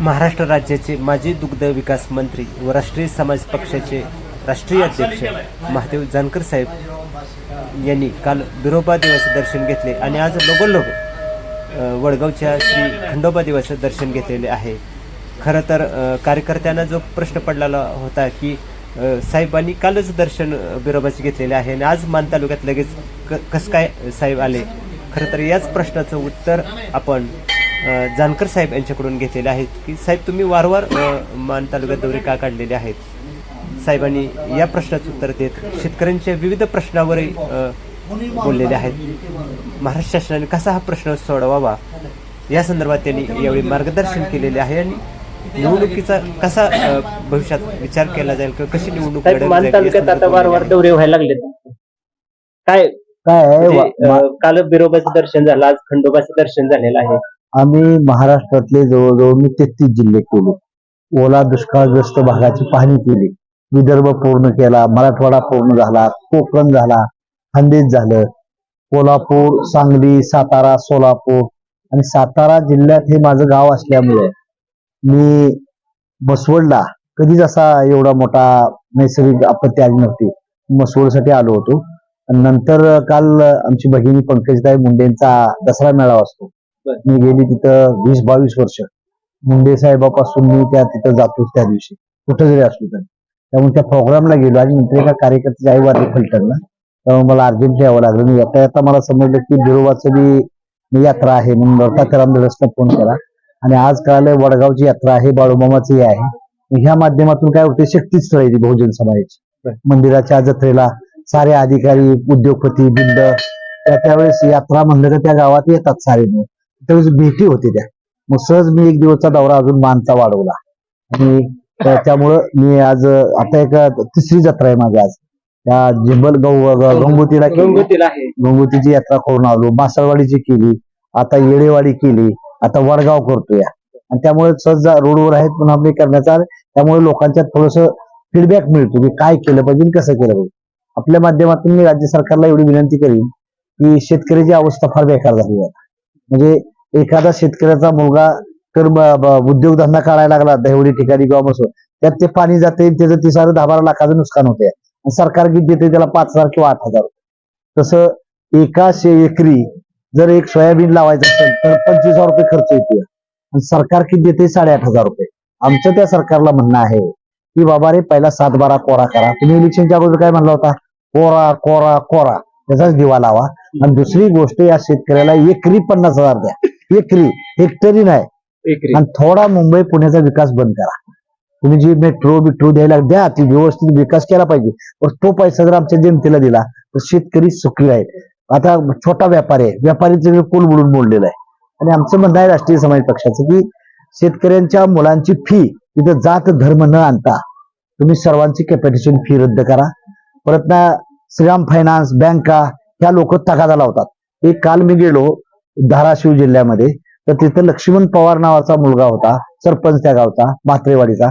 महाराष्ट्र राज्याचे माजी दुग्ध विकास मंत्री व राष्ट्रीय समाज पक्षाचे राष्ट्रीय अध्यक्ष महादेव जानकर साहेब यांनी काल बिरोबा देवाचं दर्शन घेतले आणि आज लोगोलोग वडगावच्या श्री खंडोबा देवाचं दर्शन घेतलेले आहे. खरं तर कार्यकर्त्यांना जो प्रश्न पडलेला होता की साहेबांनी कालच दर्शन बिरोबाचे घेतलेले आहे आणि आज मान तालुक्यात लगेच क कसं काय साहेब आले? खरं तर याच प्रश्नाचं उत्तर आपण जानकर साहेब यांच्याकडून घेतलेले आहेत की साहेब तुम्ही वारंवार मान तालुक्यात दौरे का काढलेले आहेत? साहेबांनी या प्रश्नाचं उत्तर देत शेतकऱ्यांच्या विविध प्रश्नावरही अ, बोललेले आहेत. महाराष्ट्र शासनाने कसा हा प्रश्न सोडवावा? या संदर्भात त्यांनी यावेळी मार्गदर्शन केलेले आहे आणि निवडणुकीचा कसा भविष्यात विचार केला जाईल किंवा कशी निवडणूक आता वारंवार दौरे व्हायला लागले काय काय म्हणजे, काल बिरोबाचं दर्शन झालं आज खंडोबाचं दर्शन झालेलं आहे. आम्ही महाराष्ट्रातले जवळजवळ मी तेहतीस जिल्हे केले ओला दुष्काळग्रस्त भागाची पाहणी केली. विदर्भ पूर्ण केला मराठवाडा पूर्ण झाला कोकण झाला खानदेश झालं. कोल्हापूर सांगली सातारा सोलापूर आणि सातारा जिल्ह्यात हे माझं गाव असल्यामुळे मी मसवडला कधीच असा एवढा मोठा नैसर्गिक आपत्ती आली नव्हती. मसवडसाठी आलो होतो. नंतर काल आमची भगिनी पंकजताई मुंडेंचा दसरा मेळावा असतो. मी गेली तिथं वीस बावीस वर्ष. मुंडे साहेबापासून मी त्या तिथं जातो त्या दिवशी. कुठं जरी असलो तरी. त्यामुळे त्या प्रोग्रामला गेलो आणि नंतर एका कार्यकर्त्याची आई वारली फलटणला. त्यामुळे मला अर्जंट यावं लागलं. मी येता येता मला समजलं की बिरोबाचं बी यात्रा आहे म्हणून रत्नाकराम दळसला फोन केला. आणि आज कळालं वडगावची यात्रा आहे बाळूमामाची आहे. ह्या माध्यमातून काय होते शक्तीच स्थळ आहे ती बहुजन समाजाची. मंदिराच्या जत्रेला सारे अधिकारी उद्योगपती बिंद त्या त्यावेळेस यात्रा म्हणलं तर त्या गावात येतात सारे मिळून त्यावेळेस भेटी होते त्या. मग सहज मी एक दिवसचा दौरा अजून मानचा वाढवला. आणि त्या- त्यामुळं मी आज आता एक तिसरी जत्रा आहे माझी आज. त्या जिंबल गौ गंगोतीला गंगोतीची यात्रा करून आलो. मासळवाडीची केली. आता येडेवाडी केली. आता वडगाव करतोय. आणि त्यामुळे सहज रोडवर आहेत म्हणून आम्ही करण्याचा त्यामुळे लोकांच्यात थोडस फीडबॅक मिळतो की काय केलं पाहिजे कसं केलं पाहिजे. आपल्या माध्यमातून मी राज्य सरकारला एवढी विनंती करीन की शेतकऱ्याची अवस्था फार बेकार झाली आहे म्हणजे एखादा शेतकऱ्याचा मुलगा तर उद्योगधंदा काढायला लागला दहिवडी ठिकाणी किंवा मसो त्यात ते पाणी जाते त्याचं तीस हजार दहा बारा लाखाचं नुकसान होते आणि सरकार किती देते त्याला पाच हजार किंवा आठ हजार. तसं एका एकरी जर एक सोयाबीन लावायचं असेल तर पंचवीस हजार रुपये खर्च येतो आणि सरकार किती देते साडेआठ हजार रुपये. आमचं त्या सरकारला म्हणणं आहे की बाबा रे पहिला सात बारा कोरा करा. तुम्ही इलेक्शनच्या अगोदर काय म्हणला होता? कोरा कोरा कोरा. त्याचाच दिवा लावा. आणि दुसरी गोष्ट या शेतकऱ्याला एकरी पन्नास हजार द्या. एकरी हेक्टरी नाही. एकरी आणि थोडा मुंबई पुण्याचा विकास बंद करा. तुम्ही जी मेट्रो बिट्रो द्यायला द्या ती व्यवस्थित विकास केला पाहिजे. पण तो पैसा जर आमच्या जनतेला दिला तर शेतकरी सुखी राहील. आता छोटा व्यापारी आहे. व्यापारीचं पूल बुडून मोडलेलं आहे. आणि आमचं म्हणणं आहे राष्ट्रीय समाज पक्षाचं की शेतकऱ्यांच्या मुलांची फी तिथं जात धर्म न आणता तुम्ही सर्वांची कॅपिटेशन फी रद्द करा. परत ना श्रीराम फायनान्स बँका ह्या लोक तगादा लावतात. एक काल मी गेलो धाराशिव जिल्ह्यामध्ये. तर तिथं लक्ष्मण पवार नावाचा मुलगा होता सरपंच त्या गावचा म्हात्रेवाडीचा.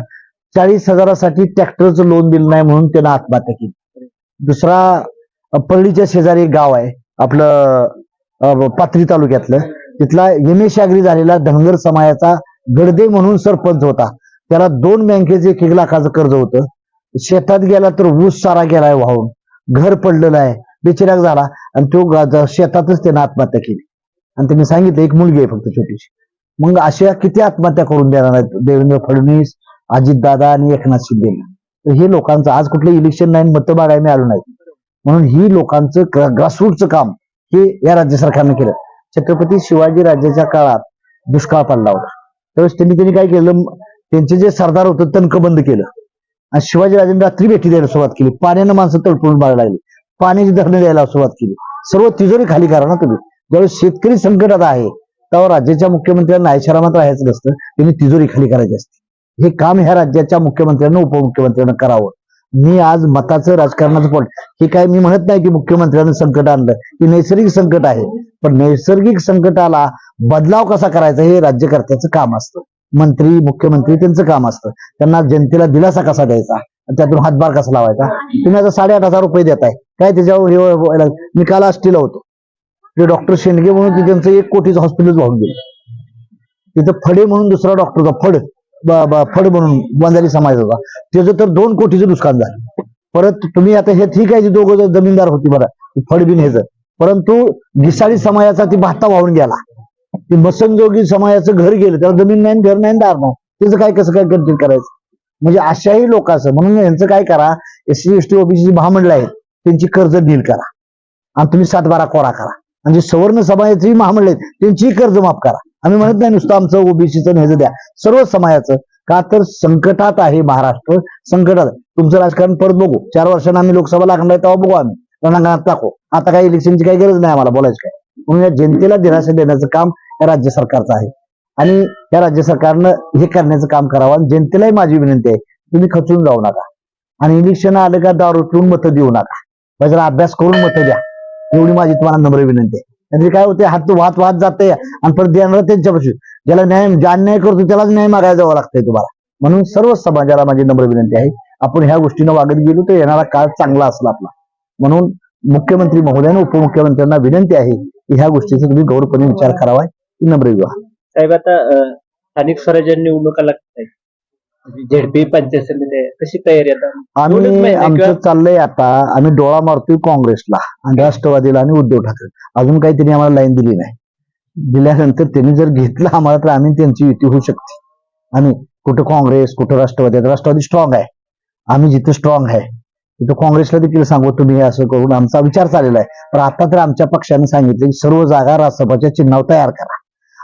चाळीस हजारासाठी ट्रॅक्टरचं लोन दिलं नाही म्हणून त्यानं आत्महत्या केली. दुसरा पल्लीच्या परळीच्या शेजारी एक गाव आहे आपलं पाथरी तालुक्यातलं. तिथला एम झालेला धनगर समाजाचा गडदे म्हणून सरपंच होता. त्याला दोन बँकेचे एक एक लाखाचं कर्ज होतं. शेतात गेला तर ऊस सारा गेलाय वाहून. घर पडलेलं आहे. बेचिराग झाला. आणि तो शेतातच त्यानं आत्महत्या केली. आणि त्यांनी सांगितलं एक मुलगी आहे फक्त छोटीशी. मग अशा किती आत्महत्या करून देणार आहेत? देवेंद्र फडणवीस अजितदादा आणि एकनाथ शिंदे. तर हे लोकांचं आज कुठलं इलेक्शन नाही मतं मागायला मी आलो नाही. म्हणून ही लोकांचं ग्रासरूटचं काम हे या राज्य सरकारने केलं. छत्रपती शिवाजी राज्याच्या काळात दुष्काळ पडला होता. त्यावेळेस त्यांनी त्यांनी काय केलं? त्यांचे जे सरदार होतं तणक बंद केलं. आणि शिवाजी राजांनी रात्री भेटी द्यायला सुरुवात केली. पाण्यानं माणसं तळपळून बाळायला लागली पाण्याची धरणं द्यायला सुरुवात केली. सर्व तिजोरी खाली करा ना तुम्ही. ज्यावेळेस शेतकरी संकटात आहे तेव्हा राज्याच्या मुख्यमंत्र्यांना ऐशारामात राहायचं नसतं त्यांनी तिजोरी खाली करायची असते. हे काम ह्या राज्याच्या मुख्यमंत्र्यांना उपमुख्यमंत्र्यांना करावं. मी आज मताचं राजकारणाचं पण हे काय मी म्हणत नाही की मुख्यमंत्र्यांनी संकट आणलं हे नैसर्गिक संकट आहे. पण नैसर्गिक संकटाला बदलाव कसा करायचा हे राज्यकर्त्याचं काम असतं. मंत्री मुख्यमंत्री त्यांचं काम असतं. त्यांना जनतेला दिलासा कसा द्यायचा? आणि त्यातून हातभार कसा लावायचा? तुम्ही आता साडेआठ हजार रुपये देताय. काय त्याच्यावर हे मी काल आष्टीला होतो. ते डॉक्टर शेंडगे म्हणून ते त्यांचं एक कोटीचं हॉस्पिटल वाहून गेलं. तिथं फडे म्हणून दुसरा डॉक्टरचा फड फड म्हणून बंजारी समाजाचा. त्याचं तर दोन कोटीचं नुकसान झालं. परत तुम्ही आता हे ठीक आहे जे दोघं जमीनदार होती बरं फड बिन ह्याचं परंतु घिसाळी समाजाचा ती भाता वाहून गेला. ती मसनजोगी समाजाचं घर गेलं त्याला जमीन नाही घर नाही दार नाही. त्याचं काय कसं काय कंटिन्यू करायचं? म्हणजे अशाही लोकांचं म्हणून यांचं काय करा S C S T OBC महामंडळ आहेत त्यांची कर्ज डील करा. आणि तुम्ही सातबारा कोरा करा. म्हणजे सवर्ण समाजाची महामंडळ त्यांची त्यांचीही कर्ज माफ करा. आम्ही म्हणत नाही नुसतं आमचं ओबीसीचं ह्याचं द्या. सर्व समाजाचं का तर संकटात आहे महाराष्ट्र. संकटात तुमचं राजकारण परत बघू. चार वर्षांना आम्ही लोकसभा लागणार आहे तेव्हा बघू आम्ही. रणांगणात टाकू. आता काही इलेक्शनची काही गरज नाही आम्हाला बोलायची काय? म्हणून या जनतेला दिलासा देण्याचं काम या राज्य सरकारचं आहे. आणि या राज्य सरकारनं हे करण्याचं काम करावं. आणि जनतेलाही माझी विनंती आहे तुम्ही खचून जाऊ नका. आणि इलेक्शन आलं का दारू पिऊन मतं देऊ नका. मग अभ्यास करून मतं द्या. एवढी माझी तुम्हाला नम्र विनंती आहे. म्हणजे काय होते हात वाहत वाहत जाते आणि परत देणार त्यांच्यापाशी. ज्याला न्याय ज्या अन्याय करतो त्यालाच न्याय मागायला जावं लागतंय तुम्हाला. म्हणून सर्व समाजाला माझी नम्र विनंती आहे आपण ह्या गोष्टीनं वागत गेलो तर येणारा काळ चांगला असला आपला. म्हणून मुख्यमंत्री महोदयानं उपमुख्यमंत्र्यांना विनंती आहे की ह्या गोष्टीचा तुम्ही गौरवपणे विचार करावा ही नम्र विवाह. साहेब आता स्थानिक स्वराज्य निवडणुका लागत आहेत झेडपी पंचायत समिती. कशी तयारी आता आम्ही आमचं चाललंय आता आम्ही डोळा मारतोय काँग्रेसला आणि राष्ट्रवादीला आणि उद्धव ठाकरे. अजून काही त्यांनी आम्हाला लाईन दिली नाही. दिल्यानंतर त्यांनी जर घेतलं आम्हाला तर आम्ही त्यांची युती होऊ शकते. आम्ही कुठं काँग्रेस कुठं राष्ट्रवादी राष्ट्रवादी स्ट्रॉंग आहे. आम्ही जिथं स्ट्रॉंग आहे तिथं काँग्रेसला देखील सांगू तुम्ही हे असं करून आमचा विचार चाललेला आहे. पण आता तर आमच्या पक्षाने सांगितलं की सर्व जागा राज्यसभाच्या चिन्हावर तयार करा.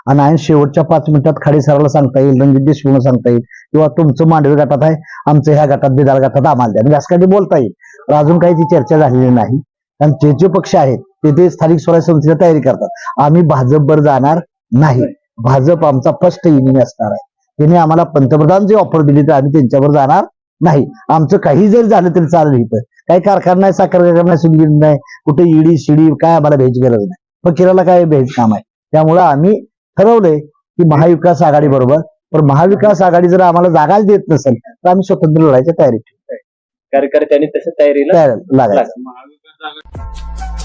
आणि आणि शेवटच्या पाच मिनिटात खाडी सराला सांगता येईल रणजित देशमुखला सांगता येईल किंवा तुमचं मांडवी गटात आहे आमचं ह्या गटात बिदाल गटात आम्हाला द्या. म्हणजे असं काही बोलता येईल. तर अजून काही ती चर्चा झालेली नाही. कारण जे जे पक्ष आहेत ते ते स्थानिक स्वराज्य संस्थेची तयारी करतात. आम्ही भाजपवर जाणार नाही. भाजप आमचा फर्स्ट इनिंग असणार आहे. त्यांनी आम्हाला पंतप्रधान जे ऑफर दिली तर आम्ही त्यांच्यावर जाणार नाही. आमचं काही जरी झालं तरी चालेल इथं. काही कारखाना नाही साखर कारखाना नाही सुदगीर नाही कुठे ईडी शिडी काय आम्हाला भ्यायची गरज नाही. फकीराला काय भ्यायचं काम आहे? त्यामुळं आम्ही ठरवलंय की महाविकास आघाडी बरोबर. पण महाविकास आघाडी जर आम्हाला जागाच देत नसेल तर आम्ही स्वतंत्र लढायच्या तयारीत कार्यकर्त्यांनी तसं तयारीला तयार लागायचं. लागा.